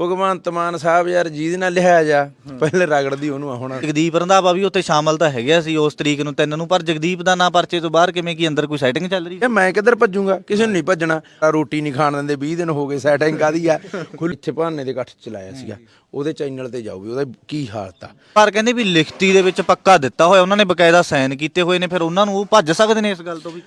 ਭਗਵੰਤ ਮਾਨ ਸਾਹਿਬ ਯਾਰ ਜਿਹਦੇ ਨਾਲ ਲਿਆ ਜਾ ਪਹਿਲੇ ਰਗੜਦੀ ਉਹਨੂੰ ਆ ਹੁਣ ਜਗਦੀਪ ਰੰਧਾਵਾ ਵੀ ਉੱਥੇ ਸ਼ਾਮਲ ਤਾਂ ਹੈਗਾ ਸੀ ਉਸ ਤਰੀਕ ਨੂੰ ਤਿੰਨ ਨੂੰ ਪਰ ਜਗਦੀਪ ਦਾ ਨਾਂ ਪਰਚੇ ਤੋਂ ਬਾਹਰ ਕਿਵੇਂ ਕੀ ਅੰਦਰ ਕੋਈ ਸੈਟਿੰਗ ਚੱਲ ਰਹੀ ਇਹ ਮੈਂ ਕਿੱਧਰ ਭੱਜੂਗਾ? ਕਿਸੇ ਨੂੰ ਨਹੀਂ ਭੱਜਣਾ। ਰੋਟੀ ਨਹੀਂ ਖਾਣ ਦਿੰਦੇ 20 ਦਿਨ ਹੋ ਗਏ ਸੈਟਿੰਗ ਕਾਦੀ ਆ। ਖੁੱਲ ਇੱਥੇ ਭਾਨੇ ਦੇ ਇਕੱਠ ਚਲਾਇਆ ਸੀਗਾ। ਉਹਦੇ ਚੈਨਲ ਤੇ ਵੀ ਉਹਦਾ ਕੀ ਹਾਲਤ ਆ ਪਰ ਕਹਿੰਦੇ ਵੀ ਲਿਖਤੀ ਦੇ ਵਿੱਚ ਪੱਕਾ ਦਿੱਤਾ ਹੋਇਆ ਉਹਨਾਂ ਨੇ ਬਕਾਇਦਾ ਸਾਈਨ ਕੀਤੇ ਹੋਏ ਨੇ ਫਿਰ ਉਹਨਾਂ ਨੂੰ ਉਹ ਭੱਜ ਸਕਦੇ ਨੇ ਇਸ ਗੱਲ ਤੋਂ ਵੀ?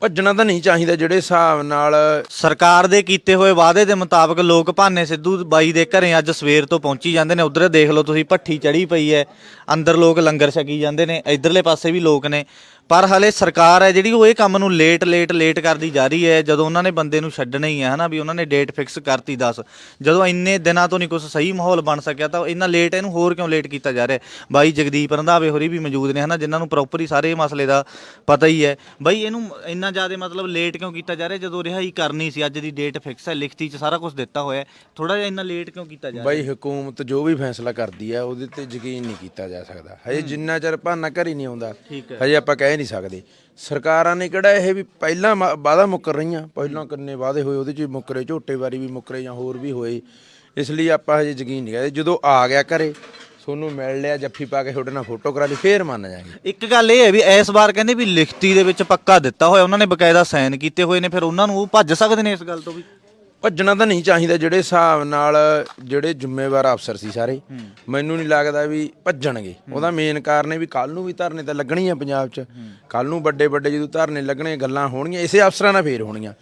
ਭੱਜਣਾ ਤਾਂ ਨਹੀਂ ਚਾਹੀਦਾ ਜਿਹੜੇ ਹਿਸਾਬ ਨਾਲ ਸਰਕਾਰ ਦੇ ਕੀਤੇ ਹੋਏ ਵਾਅਦੇ ਦੇ ਮੁਤਾਬਕ ਲੋਕ ਭਾਨੇ ਸਿੱਧੂ ਬਾਈ ਦੇ ਘਰੇ ਅੱਜ ਸਵੇਰ ਤੋਂ ਪਹੁੰਚੀ ਜਾਂਦੇ ਨੇ। ਉਧਰ ਦੇਖ ਲਓ ਤੁਸੀਂ, ਭੱਠੀ ਚੜੀ ਪਈ ਹੈ। ਅੰਦਰ ਲੋਕ ਲੰਗਰ ਛਕੀ ਜਾਂਦੇ ਨੇ। ਇਧਰਲੇ ਪਾਸੇ ਵੀ ਲੋਕ ਨੇ। ਪਰ ਹਲੇ ਸਰਕਾਰ ਹੈ ਜਿਹੜੀ ਉਹ ਇਹ ਕੰਮ ਨੂੰ ਲੇਟ ਲੇਟ ਲੇਟ ਕਰਦੀ ਜਾ ਰਹੀ ਹੈ। ਜਦੋਂ ਉਹਨਾਂ ਨੇ ਬੰਦੇ ਨੂੰ ਛੱਡਣਾ ਹੀ ਹੈ ਹਨਾ ਵੀ ਉਹਨਾਂ ਨੇ ਡੇਟ ਫਿਕਸ ਕਰਤੀ 10 ਜਦੋਂ ਇੰਨੇ ਦਿਨਾਂ ਤੋਂ ਨਹੀਂ ਕੁਝ ਸਹੀ ਮਾਹੌਲ ਬਣ ਸਕਿਆ ਤਾਂ ਇੰਨਾ ਲੇਟ ਇਹਨੂੰ ਹੋਰ ਕਿਉਂ ਲੇਟ ਕੀਤਾ ਜਾ ਰਿਹਾ ਹੈ? ਬਾਈ ਜਗਦੀਪ ਰੰਧਾਵੇ ਹੋਰੀ ਵੀ ਮੌਜੂਦ ਨੇ ਹਨਾ ਜਿਨ੍ਹਾਂ ਨੂੰ ਪ੍ਰੋਪਰ ਹੀ ਸਾਰੇ ਮਸਲੇ ਦਾ ਪਤਾ ਹੀ ਹੈ। ਬਾਈ ਇਹਨੂੰ ਇੰਨਾ ਜ਼ਿਆਦਾ ਮਤਲਬ ਲੇਟ ਕਿਉਂ ਕੀਤਾ ਜਾ ਰਿਹਾ? ਜਦੋਂ ਰਿਹਾਈ ਕਰਨੀ ਸੀ ਅੱਜ ਦੀ ਡੇਟ ਫਿਕਸ ਹੈ ਲਿਖਤੀ 'ਚ ਸਾਰਾ ਕੁਝ ਦਿੱਤਾ ਹੋਇਆ ਹੈ। ਥੋੜਾ ਜਿਹਾ ਇੰਨਾ ਲੇਟ ਕਿਉਂ ਕੀਤਾ ਜਾ ਰਿਹਾ ਬਈ ਹਕੂਮਤ ਜੋ ਵੀ ਫੈਸਲਾ ਕਰਦੀ ਆ ਉਹਦੇ ਤੇ ਯਕੀਨ ਨਹੀਂ ਕੀਤਾ ਜਾ ਸਕਦਾ। ਹਜੇ ਜਿੰਨਾ ਚਿਰ ਭਾਨਾ ਘਰ ਹੀ ਨਹੀਂ ਆਉਂਦਾ ਠੀਕ ਹੈ। ਹਜੇ ਆਪਾਂ ਕਹਿ ਨਹੀਂ ਸਕਦੇ। ਸਰਕਾਰਾਂ ਨੇ ਕਿਹੜਾ ਇਹ ਵੀ ਪਹਿਲਾਂ ਮ- ਮੁੱਕਰ ਰਹੀਆਂ। ਪਹਿਲਾਂ ਕਿੰਨੇ ਵਾਅਦੇ ਹੋਏ, ਉਹਦੇ ਚ ਵੀ ਮੁੱਕਰੇ, ਝੋਟੇ ਵਾਰੀ ਵੀ ਮੁੱਕਰੇ ਜਾਂ ਹੋਰ ਵੀ ਹੋਏ। ਇਸ ਲਈ ਆਪਾਂ ਹਜੇ ਯਕੀਨ ਨਹੀਂ ਕਰਦੇ। ਜਦੋਂ ਆ ਗਿਆ ਘਰੇ ਤੁਹਾਨੂੰ ਮਿਲ ਲਿਆ, ਜੱਫੀ ਪਾ ਕੇ ਤੁਹਾਡੇ ਨਾਲ ਫੋਟੋ ਕਰਾ ਲਈ, ਫੇਰ ਮੰਨ ਜਾਗੇ। ਇੱਕ ਗੱਲ ਇਹ ਹੈ ਵੀ ਇਸ ਵਾਰ ਕਹਿੰਦੇ ਵੀ ਲਿਖਤੀ ਦੇ ਵਿੱਚ ਪੱਕਾ ਦਿੱਤਾ ਹੋਇਆ। ਉਹਨਾਂ ਨੇ ਬਕਾਇਦਾ ਸਾਈਨ ਕੀਤੇ ਹੋਏ ਨੇ, ਫਿਰ ਉਹਨਾਂ ਨੂੰ ਉਹ ਭੱਜ ਸਕਦੇ ਨੇ ਇਸ ਗੱਲ ਤੋਂ ਵੀ? ਭੱਜਣਾ ਤਾਂ ਨਹੀਂ ਚਾਹੀਦਾ ਜਿਹੜੇ ਹਿਸਾਬ ਨਾਲ ਜਿਹੜੇ ਜ਼ਿੰਮੇਵਾਰ ਅਫਸਰ ਸੀ ਸਾਰੇ। ਮੈਨੂੰ ਨਹੀਂ ਲੱਗਦਾ ਵੀ ਭੱਜਣਗੇ। ਉਹਦਾ ਮੇਨ ਕਾਰਨ ਹੈ ਵੀ ਕੱਲ ਨੂੰ ਵੀ ਧਰਨੇ ਤਾਂ ਲੱਗਣੀ ਆ ਪੰਜਾਬ 'ਚ। ਕੱਲ ਨੂੰ ਵੱਡੇ ਵੱਡੇ ਜਦੋਂ ਧਰਨੇ ਲੱਗਣੇ ਗੱਲਾਂ ਹੋਣਗੀਆਂ ਇਸੇ ਅਫਸਰਾਂ ਨਾਲ ਫੇਰ ਹੋਣਗੀਆਂ।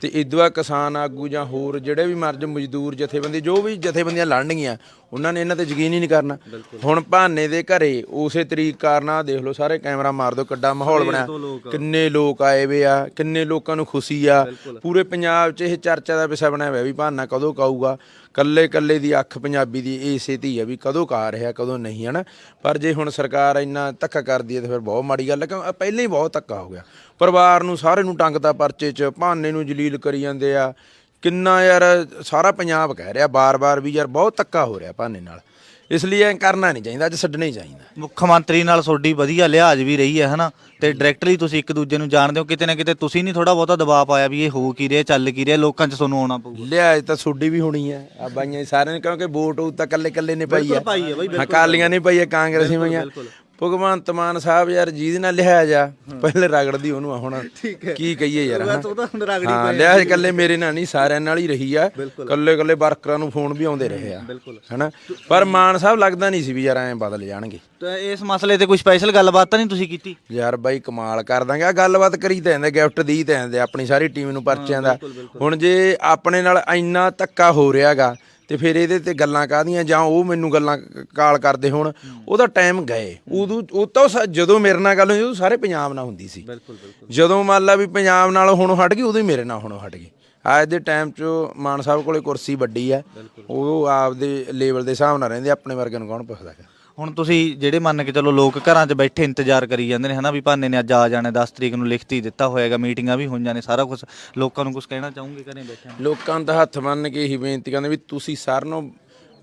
ਤੇ ਇਦਵਾ ਕਿਸਾਨ ਆਗੂ ਜਾਂ ਹੋਰ ਜਿਹੜੇ ਵੀ ਮਰਜ ਮਜ਼ਦੂਰ ਜਥੇਬੰਦੀ ਜੋ ਵੀ ਜਥੇਬੰਦੀਆਂ ਲੜਨਗੀਆਂ ਉਹਨਾਂ ਨੇ ਇਹਨਾਂ ਤੇ ਯਕੀਨ ਹੀ ਨਹੀਂ ਕਰਨਾ। ਹੁਣ ਭਾਨੇ ਦੇ ਘਰੇ ਉਸੇ ਤਰੀਕ ਕਾਰਨ ਦੇਖ ਲਓ ਸਾਰੇ ਕੈਮਰਾ ਮਾਰ ਦਿਓ ਕਿੱਡਾ ਮਾਹੌਲ ਬਣਿਆ। ਕਿੰਨੇ ਲੋਕ ਆਏ ਵੇ ਆ ਕਿੰਨੇ ਲੋਕਾਂ ਨੂੰ ਖੁਸ਼ੀ ਆ। ਪੂਰੇ ਪੰਜਾਬ 'ਚ ਇਹ ਚਰਚਾ ਦਾ ਵਿਸ਼ਾ ਬਣਿਆ ਹੋਇਆ ਵੀ ਭਾਨਾ ਕਦੋਂ ਕਾਊਗਾ। ਕੱਲੇ ਕੱਲੇ ਦੀ ਅੱਖ ਪੰਜਾਬੀ ਦੀ ਇਸੇ ਧੀ ਆ ਵੀ ਕਦੋਂ ਕਾ ਰਿਹਾ ਕਦੋਂ ਨਹੀਂ ਹਨਾ? ਪਰ ਜੇ ਹੁਣ ਸਰਕਾਰ ਇੰਨਾ ਧੱਕਾ ਕਰਦੀ ਹੈ ਤਾਂ ਫਿਰ ਬਹੁਤ ਮਾੜੀ ਗੱਲ ਹੈ ਕਿਉਂ? ਪਹਿਲਾਂ ਹੀ ਬਹੁਤ ਧੱਕਾ ਹੋ ਗਿਆ। ਪਰਿਵਾਰ ਨੂੰ ਸਾਰੇ ਨੂੰ ਟੰਗਤਾ ਪਰਚੇ 'ਚ ਭਾਨੇ ਨੂੰ ਜਲੀਲ ਕਰੀ ਜਾਂਦੇ ਆ। ਕਿੰਨਾ ਯਾਰ ਸਾਰਾ ਪੰਜਾਬ ਕਹਿ ਰਿਹਾ ਬਾਰ-ਬਾਰ ਵੀ ਯਾਰ ਬਹੁਤ ਧੱਕਾ ਹੋ ਰਿਹਾ ਭਾਨੇ ਨਾਲ। ਇਸ ਲਈ ਐ ਕਰਨਾ ਨਹੀਂ ਚਾਹੀਦਾ ਅੱਜ ਛੱਡਣਾ ਹੀ ਚਾਹੀਦਾ। ਮੁੱਖ ਮੰਤਰੀ ਨਾਲ ਤੁਹਾਡੀ ਵਧੀਆ ਲਿਹਾਜ਼ ਵੀ ਰਹੀ ਹੈ ਹਨਾ? ਤੇ ਡਾਇਰੈਕਟਲੀ ਤੁਸੀਂ ਇੱਕ ਦੂਜੇ ਨੂੰ ਜਾਣਦੇ ਹੋ ਕਿਤੇ ਨਾ ਕਿਤੇ ਤੁਸੀਂ ਨਹੀਂ ਥੋੜਾ ਬਹੁਤਾ ਦਬਾਅ ਪਾਇਆ ਵੀ ਇਹ ਹੋ ਕੀ ਰਿਹਾ ਚੱਲ ਕੀ ਰਿਹਾ ਲੋਕਾਂ 'ਚ ਤੁਹਾਨੂੰ ਆਉਣਾ ਪਊਗਾ। ਲਿਆਜ ਤਾਂ ਸੋਡੀ ਵੀ ਹੋਣੀ ਹੈ ਆ ਬਾਈਆਂ ਸਾਰਿਆਂ ਨੇ ਕਿਉਂਕਿ ਵੋਟ ਉਹ ਤਾਂ ਕੱਲੇ ਕੱਲੇ ਨੇ ਪਾਈ ਹੈ। ਹਾਂ ਕਾਲੀਆਂ ਨੇ ਪਾਈ ਹੈ ਕਾਂਗਰਸੀ ਪਾਈਆਂ। ਭਗਵੰਤ ਮਾਨ ਸਾਹਿਬ ਯਾਰ ਜਿਹਦੇ ਨਾਲ ਲਿਆ ਜਾ। ਪਹਿਲੇ ਰਗੜਦੀ ਉਹਨੂੰ ਆ ਹੁਣ ਕੀ ਕਹੀਏ ਯਾਰ ਹਨਾ? ਉਹਦਾ ਹੁਣ ਰਗੜੀ ਹਾਂ ਲਿਆ ਕੱਲੇ ਮੇਰੇ ਨਾਲ ਨਹੀਂ ਸਾਰਿਆਂ ਨਾਲ ਹੀ ਰਹੀ ਆ। ਕੱਲੇ ਕੱਲੇ ਵਰਕਰਾਂ ਨੂੰ ਫੋਨ ਵੀ ਆਉਂਦੇ ਰਹੇ ਆ ਹਨਾ? ਪਰ ਮਾਨ ਸਾਹਿਬ ਲੱਗਦਾ ਨਹੀਂ ਸੀ ਵੀ ਯਾਰ ਐਂ ਬਦਲ ਜਾਣਗੇ। ਤਾਂ ਇਸ ਮਸਲੇ ਤੇ ਕੋਈ ਸਪੈਸ਼ਲ ਗੱਲਬਾਤ ਤਾਂ ਨਹੀਂ ਤੁਸੀਂ ਕੀਤੀ? ਯਾਰ ਬਾਈ ਕਮਾਲ ਕਰ ਦਾਂਗੇ। ਆ ਗੱਲਬਾਤ ਕਰੀ ਤਾਂ ਜਾਂਦੇ ਗਿਫਟ ਦੀ ਤਾਂ ਜਾਂਦੇ ਆਪਣੀ ਸਾਰੀ ਟੀਮ ਨੂੰ ਪਰਚਿਆਂ ਦਾ। ਹੁਣ ਜੇ ਆਪਣੇ ਨਾਲ ਇੰਨਾ ਧੱਕਾ ਹੋ ਰਿਹਾਗਾ ਤੇ ਫਿਰ ਇਹਦੇ ਤੇ ਗੱਲਾਂ ਕਾਹਦੀਆਂ ਜਾਂ ਉਹ ਮੈਨੂੰ ਗੱਲਾਂ ਕਾਲ ਕਰਦੇ ਹੁਣ ਉਹਦਾ ਟਾਈਮ ਗਏ। ਉਦੋਂ ਉਹ ਤਾਂ ਜਦੋਂ ਮੇਰੇ ਨਾਲ ਗੱਲ ਹੋਈ ਉਹ ਸਾਰੇ ਪੰਜਾਬ ਨਾਲ ਹੁੰਦੀ ਸੀ। ਬਿਲਕੁਲ ਬਿਲਕੁਲ। ਜਦੋਂ ਮੰਨ ਲਾ ਵੀ ਪੰਜਾਬ ਨਾਲ ਹੁਣ ਹਟ ਗਈ ਉਦੋਂ ਹੀ ਮੇਰੇ ਨਾਲ ਹੁਣ ਹਟ ਗਈ। ਅੱਜ ਦੇ ਟਾਈਮ 'ਚ ਮਾਨ ਸਾਹਿਬ ਕੋਲੇ ਕੁਰਸੀ ਵੱਡੀ ਆ। ਉਹ ਆਪਦੇ ਲੈਵਲ ਦੇ ਹਿਸਾਬ ਨਾਲ ਰਹਿੰਦੇ ਆਪਣੇ ਵਰਗੇ ਨੂੰ ਕੌਣ ਪੁੱਛਦਾ? ਹੈ ਹੁਣ ਤੁਸੀਂ ਜਿਹੜੇ ਮੰਨ ਕੇ ਚਲੋ ਲੋਕ ਘਰਾਂ 'ਚ ਬੈਠੇ ਇੰਤਜ਼ਾਰ ਕਰੀ ਜਾਂਦੇ ਨੇ, ਹਨਾ ਵੀ ਭਾਨੇ ਨੇ ਅੱਜ ਆ ਜਾਣਾ 10 ਤਰੀਕ ਨੂੰ ਲਿਖਤੀ ਦਿੱਤਾ ਹੋਏਗਾ ਮੀਟਿੰਗਾਂ ਵੀ ਹੋਈਆਂ ਨੇ, ਸਾਰਾ ਕੁਝ ਲੋਕਾਂ ਨੂੰ ਕੁਝ ਕਹਿਣਾ ਚਾਹੋਗੇ ਘਰੇ ਬੈਠਿਆਂ ਨੂੰ? ਲੋਕਾਂ ਦਾ ਹੱਥ ਮੰਨ ਕੇ ਇਹੀ ਬੇਨਤੀ ਕਰਦੇ ਵੀ ਤੁਸੀਂ ਸਾਰਿਆਂ ਨੂੰ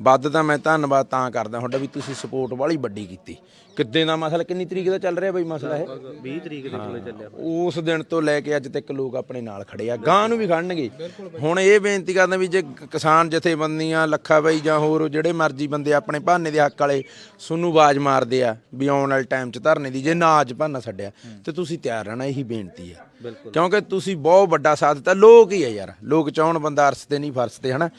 ਵੱਧ ਤਾਂ ਮੈਂ ਧੰਨਵਾਦ ਤਾਂ ਕਰਦਾ ਤੁਹਾਡਾ ਵੀ ਤੁਸੀਂ ਸਪੋਰਟ ਵਾਲੀ ਵੱਡੀ ਕੀਤੀ। ਕਿੱਦੇ ਦਾ ਮਸਲਾ ਕਿੰਨੀ ਤਰੀਕ ਦਾ ਚੱਲ ਰਿਹਾ ਬਈ ਮਸਲਾ ਇਹ? 20 ਤਰੀਕ ਦੇ ਕੋਲੇ ਚੱਲਿਆ ਉਸ ਦਿਨ ਤੋਂ ਲੈ ਕੇ ਅੱਜ ਤੱਕ ਲੋਕ ਆਪਣੇ ਨਾਲ ਖੜੇ ਆ ਗਾਂ ਨੂੰ ਵੀ ਖੜਨਗੇ। ਹੁਣ ਇਹ ਬੇਨਤੀ ਕਰਦਾ ਵੀ ਜੇ ਕਿਸਾਨ ਜਥੇਬੰਦੀਆਂ ਲੱਖਾ ਬਾਈ ਜਾਂ ਹੋਰ ਜਿਹੜੇ ਮਰਜ਼ੀ ਬੰਦੇ ਆਪਣੇ ਭਾਨੇ ਦੇ ਹੱਕ ਵਾਲੇ ਸੁਨੂੰ ਆਵਾਜ਼ ਮਾਰਦੇ ਆ ਵੀ ਆਉਣ ਵਾਲੇ ਟਾਈਮ 'ਚ ਧਰਨੇ ਦੀ ਜੇ ਨਾ ਅੱਜ ਭਾਨਾ ਛੱਡਿਆ ਤੇ ਤੁਸੀਂ ਤਿਆਰ ਰਹਿਣਾ ਇਹੀ ਬੇਨਤੀ ਆ। ਕਿਉਂਕਿ ਤੁਸੀਂ ਬਹੁਤ ਵੱਡਾ ਸਾਥ ਦਿੱਤਾ ਲੋਕ ਹੀ ਆ ਯਾਰ। ਲੋਕ ਚਾਹਣ ਬੰਦਾ ਅਰਸ ਤੇ ਨਹੀਂ ਫਰਸ ਤੇ ਹਨਾ?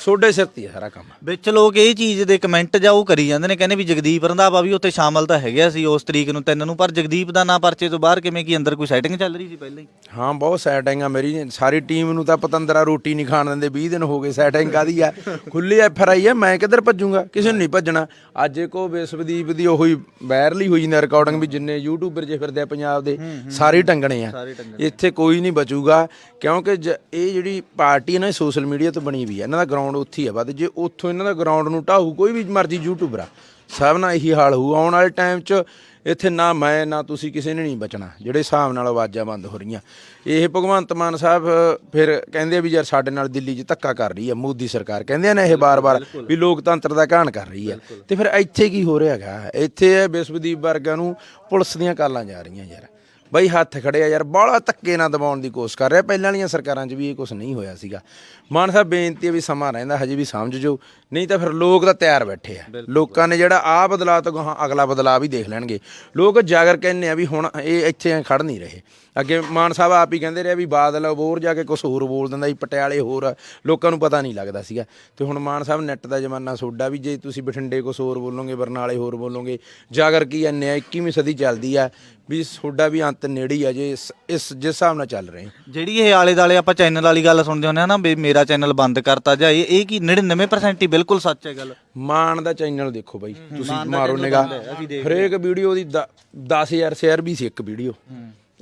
ਸੋਡੇ ਸਿਰ ਤੇ ਸਾਰਾ ਕੰਮ। ਵਿੱਚ ਲੋਕ ਇਹ ਚੀਜ਼ ਦੇ ਕਮੈਂਟ ਜਾਂ ਉਹ ਕਰੀ ਜਾਂਦੇ ਨੇ ਕਹਿੰਦੇ ਵੀ ਜਗਦੀਪ ਰੰਧਾਵਾ ਵੀ ਉੱਥੇ ਸ਼ਾਮਲ ਤਾਂ ਹੈਗਾ ਸੀ ਉਸ ਤਰੀਕ ਨੂੰ ਤਿੰਨ ਨੂੰ ਪਰ ਜਗਦੀਪ ਦਾ ਨਾਂ ਪਰਚੇ ਤੋਂ ਬਾਹਰ ਕਿਵੇਂ ਕੀ ਅੰਦਰ ਕੋਈ ਸੈਟਿੰਗ ਚੱਲ ਰਹੀ ਸੀ ਪਹਿਲਾਂ ਹੀ? ਹਾਂ ਬਹੁਤ ਸੈਟਿੰਗ ਆ ਮੇਰੀ ਸਾਰੀ ਟੀਮ ਨੂੰ ਤਾਂ ਪਤੰਦਰਾ ਰੋਟੀ ਨਹੀਂ ਖਾਣ ਦਿੰਦੇ 20 ਦਿਨ ਹੋ ਗਏ ਸੈਟਿੰਗ ਕਾਦੀ ਆ? ਖੁੱਲੀ ਐਫ ਆਰ ਆਈ ਆ ਮੈਂ ਕਿੱਧਰ ਭੱਜੂਗਾ? ਕਿਸੇ ਨੂੰ ਨਹੀਂ ਭੱਜਣਾ। ਅੱਜ ਕੋ ਵਿਸ਼ਵਦੀਪ ਦੀ ਉਹੀ ਵਾਇਰਲੀ ਹੋਈ ਨੇ ਰਿਕਾਰਡਿੰਗ ਵੀ ਜਿੰਨੇ ਯੂਟਿਊਬਰ ਜੇ ਫਿਰਦੇ ਆ ਪੰਜਾਬ ਦੇ ਸਾਰੇ ਟੰਗਣੇ ਆ। ਇੱਥੇ ਕੋਈ ਨਹੀਂ ਬਚੂਗਾ ਕਿਉਂਕਿ ਇਹ ਜਿਹੜੀ ਪਾਰਟੀ ਹੈ ਨਾ ਸੋਸ਼ਲ ਮੀਡੀਆ ਤੋਂ ਬਣੀ ਵੀ ਹੈ ਇਹਨਾਂ ਦਾ ਗਰਾਊਂਡ ਉੱਥੇ ਹੀ ਆ ਵੱਧ। ਜੇ ਉੱਥੋਂ ਇਹਨਾਂ ਦਾ ਗਰਾਊਂਡ ਨੂੰ ਢਾਹੂ ਕੋਈ ਵੀ ਮਰਜ਼ੀ ਯੂਟਿਊਬਰ ਆ। ਸਭ ਨਾਲ ਇਹੀ ਹਾਲ ਹੋਊ। ਆਉਣ ਵਾਲੇ ਟਾਈਮ 'ਚ ਇੱਥੇ ਨਾ ਮੈਂ ਨਾ ਤੁਸੀਂ ਕਿਸੇ ਨੇ ਨਹੀਂ ਬਚਣਾ ਜਿਹੜੇ ਹਿਸਾਬ ਨਾਲ ਆਵਾਜ਼ਾਂ ਬੰਦ ਹੋ ਰਹੀਆਂ। ਇਹ ਭਗਵੰਤ ਮਾਨ ਸਾਹਿਬ ਫਿਰ ਕਹਿੰਦੇ ਵੀ ਯਾਰ ਸਾਡੇ ਨਾਲ ਦਿੱਲੀ 'ਚ ਧੱਕਾ ਕਰ ਰਹੀ ਹੈ ਮੋਦੀ ਸਰਕਾਰ। ਕਹਿੰਦੇ ਨਾ ਇਹ ਬਾਰ-ਬਾਰ ਵੀ ਲੋਕਤੰਤਰ ਦਾ ਘਾਣ ਕਰ ਰਹੀ ਹੈ ਤੇ ਫਿਰ ਇੱਥੇ ਕੀ ਹੋ ਰਿਹਾ ਹੈਗਾ? ਇੱਥੇ ਵਿਸ਼ਵਦੀਪ ਵਰਗਾਂ ਨੂੰ ਪੁਲਿਸ ਦੀਆਂ ਕਾਲਾਂ ਜਾ ਰਹੀਆਂ ਯਾਰ। ਬਈ ਹੱਥ ਖੜੇ ਆ ਯਾਰ ਬਾਹਲਾ ਧੱਕੇ ਨਾਲ ਦਬਾਉਣ ਦੀ ਕੋਸ਼ਿਸ਼ ਕਰ ਰਿਹਾ। ਪਹਿਲਾਂ ਵਾਲੀਆਂ ਸਰਕਾਰਾਂ 'ਚ ਵੀ ਇਹ ਕੁਝ ਨਹੀਂ ਹੋਇਆ ਸੀਗਾ। ਮਾਨ ਸਾਹਿਬ ਬੇਨਤੀ ਹੈ ਵੀ ਸਮਾਂ ਰਹਿੰਦਾ ਹਜੇ ਵੀ ਸਮਝ ਜੋ ਨਹੀਂ ਤਾਂ ਫਿਰ ਲੋਕ ਤਾਂ ਤਿਆਰ ਬੈਠੇ ਆ। ਲੋਕਾਂ ਨੇ ਜਿਹੜਾ ਆ ਬਦਲਾਅ ਤੋਂ ਗਾਹਾਂ ਅਗਲਾ ਬਦਲਾਅ ਵੀ ਦੇਖ ਲੈਣਗੇ। ਲੋਕ ਜਾਗਰ ਕਹਿੰਦੇ ਆ ਵੀ ਹੁਣ ਇਹ ਇੱਥੇ ਐਂ ਖੜ ਨਹੀਂ ਰਹੇ। ਅੱਗੇ ਮਾਨ ਸਾਹਿਬ ਆਪ ਹੀ ਕਹਿੰਦੇ ਰਹੇ ਵੀ ਬਾਦਲ ਹੋਰ ਜਾ ਕੇ ਕੁਝ ਹੋਰ ਬੋਲ ਦਿੰਦਾ ਸੀ ਪਟਿਆਲੇ ਹੋਰ ਲੋਕਾਂ ਨੂੰ ਪਤਾ ਨਹੀਂ ਲੱਗਦਾ ਸੀਗਾ। ਤੇ ਹੁਣ ਮਾਨ ਸਾਹਿਬ ਨੈਟ ਦਾ ਜ਼ਮਾਨਾ ਸੋਡਾ ਵੀ ਜੇ ਤੁਸੀਂ ਬਠਿੰਡੇ ਕੁਝ ਹੋਰ ਬੋਲੋਗੇ ਬਰਨਾਲੇ ਹੋਰ ਬੋਲੋਗੇ ਜਾਗਰ ਕੀ ਨਿਆ 21ਵੀਂ ਸਦੀ ਚੱਲਦੀ ਆ। ਵੀ ਸੋਡਾ ਵੀ ਅੰਤ ਨੇੜੇ ਹੀ ਆ ਜੇ ਇਸ ਇਸ ਜਿਸ ਹਿਸਾਬ ਨਾਲ ਚੱਲ ਰਹੇ। ਆ। ਜਿਹੜੀ ਇਹ ਆਲੇ ਦਾਲੇ ਆਪਾਂ ਚੈਨਲ ਵਾਲੀ ਗੱਲ ਸੁਣਦੇ ਹੁੰਦੇ ਆ ਨਾ ਵੀ ਮੇਰਾ ਚੈਨਲ ਬੰਦ ਕਰਤਾ ਜਾਂ ਇਹ ਇਹ ਕੀ 99% ਹੀ ਬਿਲਕੁਲ ਸੱਚ ਹੈ ਗੱਲ? ਮਾਨ ਦਾ ਚੈਨਲ ਦੇਖੋ ਬਾਈ ਤੁਸੀਂ ਮਾਰੋ ਨਿਗਾਹ। ਹਰੇਕ ਵੀਡੀਓ ਦੀ 10000 ਸ਼ੇਅਰ ਵੀ ਸੀ ਇੱਕ ਵੀਡੀਓ।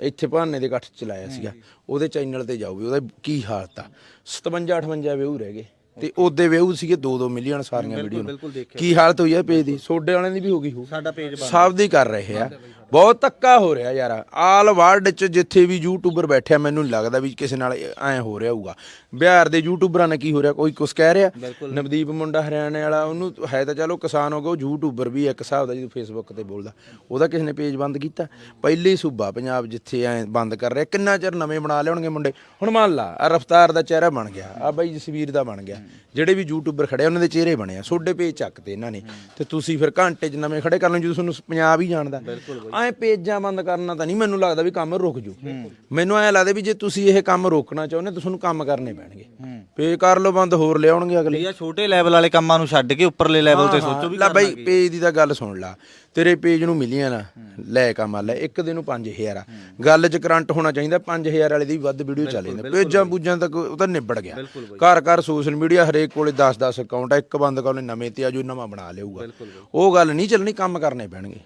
ਇੱਥੇ ਭਾਨੇ ਦੇ ਇਕੱਠ ਚਲਾਇਆ ਸੀਗਾ। ਉਹਦੇ ਚੈਨਲ ਤੇ ਜਾਓ ਵੀ ਉਹਦਾ ਕੀ ਹਾਲਤ ਆ 57 58 ਵਿਊ ਰਹਿ ਗਏ। ਤੇ ਉਹਦੇ ਵਿਊ ਸੀਗੇ 2-2 ਮਿਲੀਅਨ ਸਾਰੀਆਂ ਵੀਡੀਓ ਨੂੰ। ਕੀ ਹਾਲਤ ਹੋਈ ਹੈ ਪੇਜ ਦੀ? ਸੋਡੇ ਵਾਲਿਆਂ ਦੀ ਵੀ ਹੋ ਗਈ ਹੋ ਸਾਡਾ ਪੇਜ ਸਭ ਦੀ ਕਰ ਰਹੇ ਆ। ਬਹੁਤ ਧੱਕਾ ਹੋ ਰਿਹਾ ਯਾਰ। ਆਲ ਵਰਲਡ ਚ ਜਿੱਥੇ ਵੀ ਯੂਟਿਊਬਰ ਬੈਠਿਆ ਮੈਨੂੰ ਨਹੀਂ ਲੱਗਦਾ ਵੀ ਕਿਸੇ ਨਾਲ ਐ ਹੋ ਰਿਹਾ ਹੋਊਗਾ। ਬਿਹਾਰ ਦੇ ਯੂਟਿਊਬਰਾਂ ਨੇ ਕੀ ਹੋ ਰਿਹਾ ਕੋਈ ਕੁਛ ਕਹਿ ਰਿਹਾ? ਨਵਦੀਪ ਮੁੰਡਾ ਹਰਿਆਣੇ ਵਾਲਾ ਉਹਨੂੰ ਹੈ ਤਾਂ ਚਲੋ ਕਿਸਾਨ ਹੋ ਗਿਆ ਉਹ ਯੂਟਿਊਬਰ ਵੀ ਇੱਕ ਹਿਸਾਬ ਦਾ ਜਦੋਂ ਫੇਸਬੁੱਕ ਤੇ ਬੋਲਦਾ। ਉਹਦਾ ਕਿਸੇ ਨੇ ਪੇਜ ਬੰਦ ਕੀਤਾ। ਪਹਿਲੀ ਸੂਬਾ ਪੰਜਾਬ ਜਿੱਥੇ ਐ ਬੰਦ ਕਰ ਰਿਹਾ ਕਿੰਨਾ ਚਿਰ ਨਵੇਂ ਬਣਾ ਲਿਆਉਣਗੇ ਮੁੰਡੇ? ਹੁਣ ਮੰਨ ਲਾ ਆ ਰਫਤਾਰ ਦਾ ਚਿਹਰਾ ਬਣ ਗਿਆ ਆ ਬਾਈ ਜਸਵੀਰ ਦਾ ਬਣ ਗਿਆ। ਜਿਹੜੇ ਵੀ ਯੂਟਿਊਬਰ ਖੜੇ ਆ, ਉਹਨਾਂ ਦੇ ਚਿਹਰੇ ਬਣੇ ਆ ਸੋਡੇ ਪੇਜ ਚੱਕਤੇ ਇਹਨਾਂ ਨੇ। ਤੇ ਤੁਸੀਂ ਫਿਰ ਘੰਟੇ 'ਚ ਨਵੇਂ ਖੜੇ ਕਰ ਲਓ ਜਦੋਂ ਤੁਹਾਨੂੰ ਪੰਜਾਬ ਹੀ ਜਾਣਦਾ। ਐ ਪੇਜਾਂ ਬੰਦ ਕਰਨਾ ਤਾਂ ਨਹੀਂ ਮੈਨੂੰ ਲੱਗਦਾ ਵੀ ਕੰਮ ਰੁਕ ਜੂ। ਮੈਨੂੰ ਐ ਲੱਗਦਾ ਵੀ ਜੇ ਤੁਸੀਂ ਇਹ ਕੰਮ ਰੋਕਣਾ ਚਾਹੁੰਦੇ ਤਾਂ ਤੁਹਾਨੂੰ ਕੰਮ ਕਰਨੇ ਪੈਣਗੇ। ਪੇਜ ਕਰ ਲਓ ਬੰਦ ਹੋਰ ਲਿਆਉਣਗੇ ਅਗਲੇ। ਇਹ ਛੋਟੇ ਲੈਵਲ ਵਾਲੇ ਕੰਮਾਂ ਨੂੰ ਛੱਡ ਕੇ ਉੱਪਰਲੇ ਲੈਵਲ ਤੇ ਸੋਚੋ ਵੀ ਲੈ ਬਾਈ ਪੇਜ ਦੀ ਤਾਂ ਗੱਲ ਸੁਣ ਲਾ। ਤੇਰੇ ਪੇਜ ਨੂੰ ਮਿਲੀਆਂ ਨਾ ਲੈ ਕਮਾ ਲੈ ਇੱਕ ਦਿਨ ਨੂੰ 5000 ਆ। ਗੱਲ 'ਚ ਕਰੰਟ ਹੋਣਾ ਚਾਹੀਦਾ 5000 ਵਾਲੇ ਦੀ ਵੱਧ ਵੀਡੀਓ ਚੱਲ ਜਾਂਦੇ ਪੇਜਾਂ ਪੂਜਾਂ ਤੱਕ ਉਹ ਤਾਂ ਨਿਬੜ ਗਿਆ। ਘਰ ਘਰ ਸੋਸ਼ਲ ਮੀਡੀਆ ਹਰੇਕ ਕੋਲੇ 10 10 ਅਕਾਊਂਟ ਆ ਇੱਕ ਬੰਦ ਕਰ ਉਹਨੇ ਨਵੇਂ ਤੇ ਆ ਜੋ ਨਵਾਂ ਬਣਾ ਲਿਆਊਗਾ। ਉਹ ਗੱਲ ਨਹੀਂ ਚੱਲਣੀ ਕੰਮ ਕਰਨੇ ਪੈਣਗੇ।